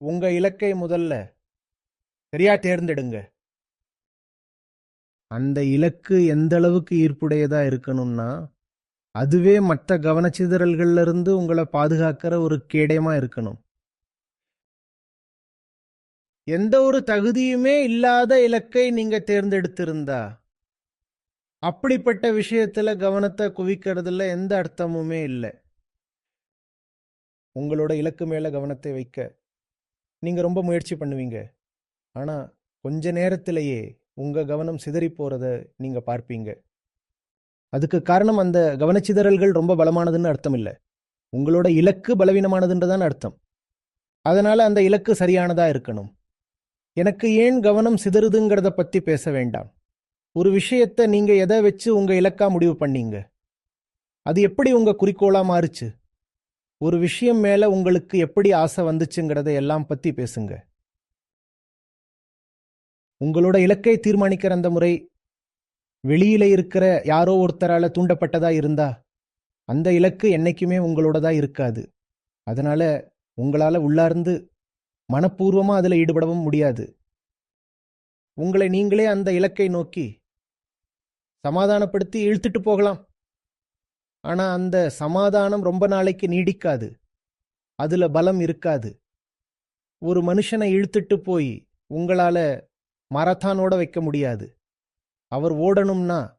உங்க இலக்கை முதல்ல சரியா தேர்ந்தெடுங்க. அந்த இலக்கு எந்த அளவுக்கு ஈர்ப்புடையதா இருக்கணும்னா அதுவே மற்ற கவனச்சிதறல்கள்ல இருந்து உங்களை பாதுகாக்கிற ஒரு கேடயமா இருக்கணும். எந்த ஒரு தகுதியுமே இல்லாத இலக்கை நீங்க தேர்ந்தெடுத்திருந்தா அப்படிப்பட்ட விஷயத்துல கவனத்தை குவிக்கிறதுல எந்த அர்த்தமுமே இல்லை. உங்களோட இலக்கு மேல கவனத்தை வைக்க நீங்க ரொம்ப முயற்சி பண்ணுவீங்க. ஆனா கொஞ்ச நேரத்திலேயே உங்க கவனம் சிதறி போறத நீங்க பார்ப்பீங்க. அதுக்கு காரணம் அந்த கவனச்சிதறல்கள் ரொம்ப பலமானதுன்னு அர்த்தம் இல்லை. உங்களோட இலக்கு பலவீனமானதுன்றதான் அர்த்தம். அதனால அந்த இலக்கு சரியானதா இருக்கணும். எனக்கு ஏன் கவனம் சிதறுதுங்கிறத பத்தி பேச வேண்டாம். ஒரு விஷயத்தை நீங்க எதை வச்சு உங்க இலக்கா முடிவு பண்ணீங்க? அது எப்படி உங்க குறிக்கோளா மாறுச்சு? ஒரு விஷயம் மேல உங்களுக்கு எப்படி ஆசை வந்துச்சுங்கிறத எல்லாம் பத்தி பேசுங்க. உங்களோட இலக்கை தீர்மானிக்கிற அந்த முறை வெளியில இருக்கிற யாரோ ஒருத்தரால தூண்டப்பட்டதா இருந்தா அந்த இலக்கு என்னைக்குமே உங்களோடதா இருக்காது. அதனால உங்களால உள்ளார்ந்து மனப்பூர்வமா அதுல ஈடுபடவும் முடியாது. உங்களை நீங்களே அந்த இலக்கை நோக்கி சமாதானப்படுத்தி இழுத்துட்டு போகலாம். ஆனா அந்த சமாதானம் ரொம்ப நாளைக்கு நீடிக்காது. அதுல பலம் இருக்காது. ஒரு மனுஷனை இழுத்துட்டு போய் உங்களால மரத்தானோட வைக்க முடியாது. அவர் ஓடணும்னா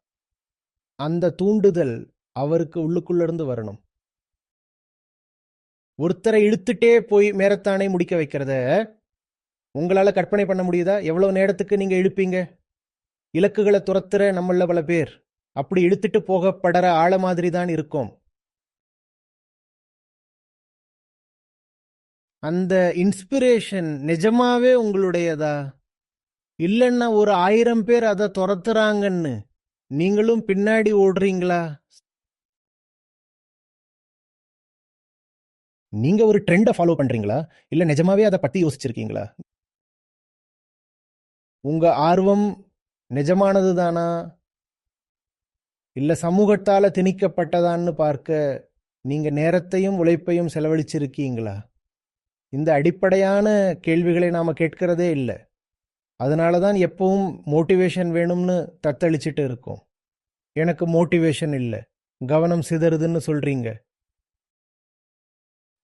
அந்த தூண்டுதல் அவருக்கு உள்ளுக்குள்ள இருந்து வரணும். ஒருத்தரை இழுத்துட்டே போய் மேரத்தானை முடிக்க வைக்கிறத உங்களால கற்பனை பண்ண முடியுதா? எவ்வளவு நேரத்துக்கு நீங்க இழுப்பீங்க? இலக்குகளை துரத்துற நம்மள பல பேர். அப்படி இழுத்துட்டு போகப்படற ஆள மாதிரி தான் இருக்கும். அந்த இன்ஸ்பிரேஷன் நிஜமாவே உங்களுடையதா? இல்லைன்னா ஒரு ஆயிரம் பேர் அதை துரத்துறாங்கன்னு நீங்களும் பின்னாடி ஓடுறீங்களா? நீங்க ஒரு ட்ரெண்டை ஃபாலோ பண்றீங்களா? இல்ல நிஜமாவே அதை பத்தி யோசிச்சிருக்கீங்களா? உங்க ஆர்வம் நிஜமானதுதானா? இல்லை சமூகத்தால் திணிக்கப்பட்டதான்னு பார்க்க நீங்கள் நேரத்தையும் உழைப்பையும் செலவழிச்சிருக்கீங்களா? இந்த அடிப்படையான கேள்விகளை நாம் கேட்கிறதே இல்லை. அதனால தான் எப்பவும் மோட்டிவேஷன் வேணும்னு தத்தளிச்சிட்டு இருக்கோம். எனக்கு மோட்டிவேஷன் இல்லை. கவனம் சிதறுதுன்னு சொல்கிறீங்க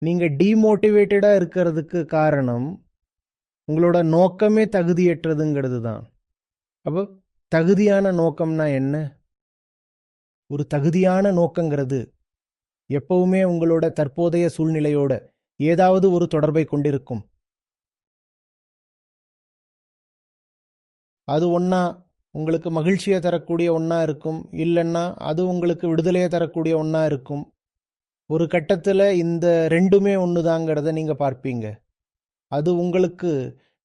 நீங்கள் டீமோட்டிவேட்டடாக இருக்கிறதுக்கு காரணம் உங்களோட நோக்கமே தகுதியற்றதுங்கிறது தான் அப்போ தகுதியான நோக்கம்னா என்ன? ஒரு தகுதியான நோக்கங்கிறது. எப்பவுமே உங்களோட தற்போதைய சூழ்நிலையோட ஏதாவது ஒரு தொடர்பை கொண்டிருக்கும். அது ஒன்றா உங்களுக்கு மகிழ்ச்சியை தரக்கூடிய ஒன்றா இருக்கும். இல்லைன்னா அது உங்களுக்கு விடுதலையை தரக்கூடிய ஒன்றா இருக்கும். ஒரு கட்டத்தில் இந்த ரெண்டுமே ஒன்று தாங்கிறத நீங்கள் பார்ப்பீங்க. அது உங்களுக்கு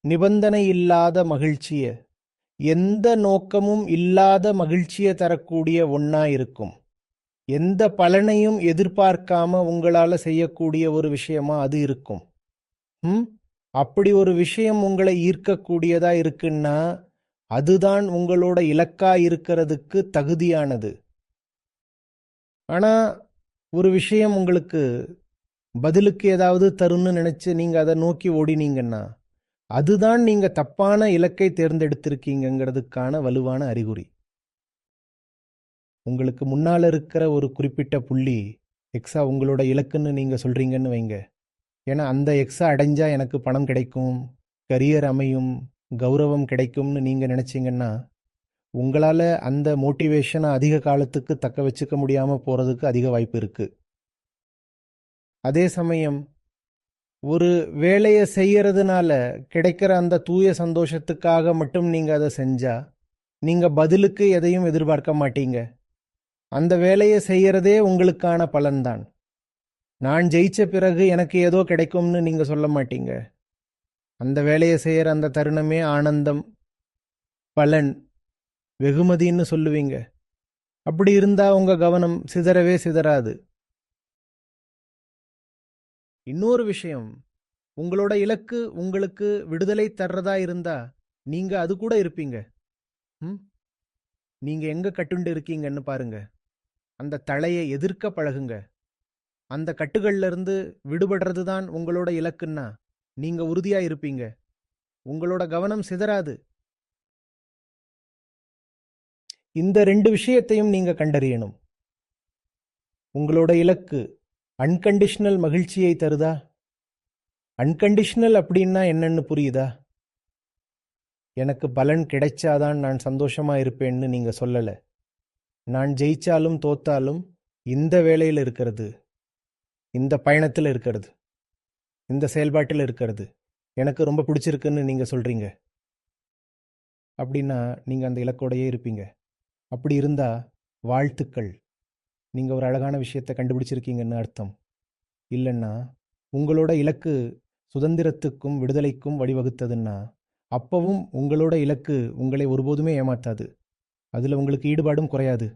நிபந்தனை இல்லாத மகிழ்ச்சியை எந்த நோக்கமும் இல்லாத மகிழ்ச்சியை தரக்கூடிய ஒன்றா இருக்கும். எந்த பலனையும் எதிர்பார்க்காம உங்களால் செய்யக்கூடிய ஒரு விஷயமா அது இருக்கும். ம்? அப்படி ஒரு விஷயம் உங்களை ஈர்க்கக்கூடியதா இருக்குன்னா அதுதான் உங்களோட இலக்கா இருக்கிறதுக்கு தகுதியானது. ஆனா ஒரு விஷயம் உங்களுக்கு பதிலுக்கு ஏதாவது தரும்னு நினைச்சு நீங்க அதை நோக்கி ஓடினீங்கன்னா அதுதான் நீங்க தப்பான இலக்கை தேர்ந்தெடுத்திருக்கீங்கிறதுக்கான வலுவான அறிகுறி. உங்களுக்கு முன்னால் இருக்கிற ஒரு குறிப்பிட்ட புள்ளி எக்ஸா உங்களோட இலக்குன்னு நீங்க சொல்றீங்கன்னு வைங்க. ஏன்னா அந்த எக்ஸா அடைஞ்சா எனக்கு பணம் கிடைக்கும் கரியர் அமையும் கௌரவம் கிடைக்கும்னு நீங்க நினைச்சீங்கன்னா உங்களால் அந்த மோட்டிவேஷனை அதிக காலத்துக்கு தக்க வச்சுக்க முடியாமல் போகிறதுக்கு அதிக வாய்ப்பு இருக்குது அதே சமயம் ஒரு வேலையை செய்யறதுனால கிடைக்கிற அந்த தூய சந்தோஷத்துக்காக மட்டும் நீங்க அதை செஞ்சா நீங்க பதிலுக்கு எதையும் எதிர்பார்க்க மாட்டீங்க. அந்த வேலையை செய்யறதே உங்களுக்கான பலன்தான். நான் ஜெயிச்ச பிறகு எனக்கு ஏதோ கிடைக்கும்னு நீங்க சொல்ல மாட்டீங்க. அந்த வேலையை செய்யற அந்த தருணமே ஆனந்தம் பலன் வெகுமதின்னு சொல்லுவீங்க. அப்படி இருந்தா உங்க கவனம் சிதறவே சிதறாது. இன்னொரு விஷயம் உங்களோட இலக்கு உங்களுக்கு விடுதலை தர்றதா இருந்தா நீங்க அது கூட இருப்பீங்க. ம்? நீங்க எங்க கட்டுண்டு இருக்கீங்கன்னு பாருங்க. அந்த தலையை எதிர்க்க பழகுங்க. அந்த கட்டுகள்ல இருந்து விடுபடுறது தான் உங்களோட இலக்குன்னா நீங்க உறுதியா இருப்பீங்க. உங்களோட கவனம் சிதறாது. இந்த ரெண்டு விஷயத்தையும் நீங்க கண்டறியணும். உங்களோட இலக்கு அன்கண்டிஷனல் மகிழ்ச்சியை தருதா? அன்கண்டிஷனல் அப்படின்னா என்னன்னு புரியுதா? எனக்கு பலன் கிடைச்சாதான் நான் சந்தோஷமா இருப்பேன்னு நீங்க சொல்லல. நான் ஜெயிச்சாலும் தோத்தாலும் இந்த வேலையில் இருக்கிறது இந்த பயணத்தில் இருக்கிறது இந்த செயல்பாட்டில் இருக்கிறது எனக்கு ரொம்ப பிடிச்சிருக்குன்னு நீங்க சொல்றீங்க. அப்படின்னா நீங்க அந்த இலக்கோடையே இருப்பீங்க. அப்படி இருந்தா வாழ்த்துக்கள். நீங்கள் ஒரு அழகான விஷயத்தை கண்டுபிடிச்சிருக்கீங்கன்னு அர்த்தம். இல்லைன்னா உங்களோட இலக்கு சுதந்திரத்துக்கும் விடுதலைக்கும் வழிவகுத்ததுன்னா அப்பவும் உங்களோட இலக்கு உங்களை ஒருபோதுமே ஏமாத்தாது. அதில் உங்களுக்கு ஈடுபாடும் குறையாது.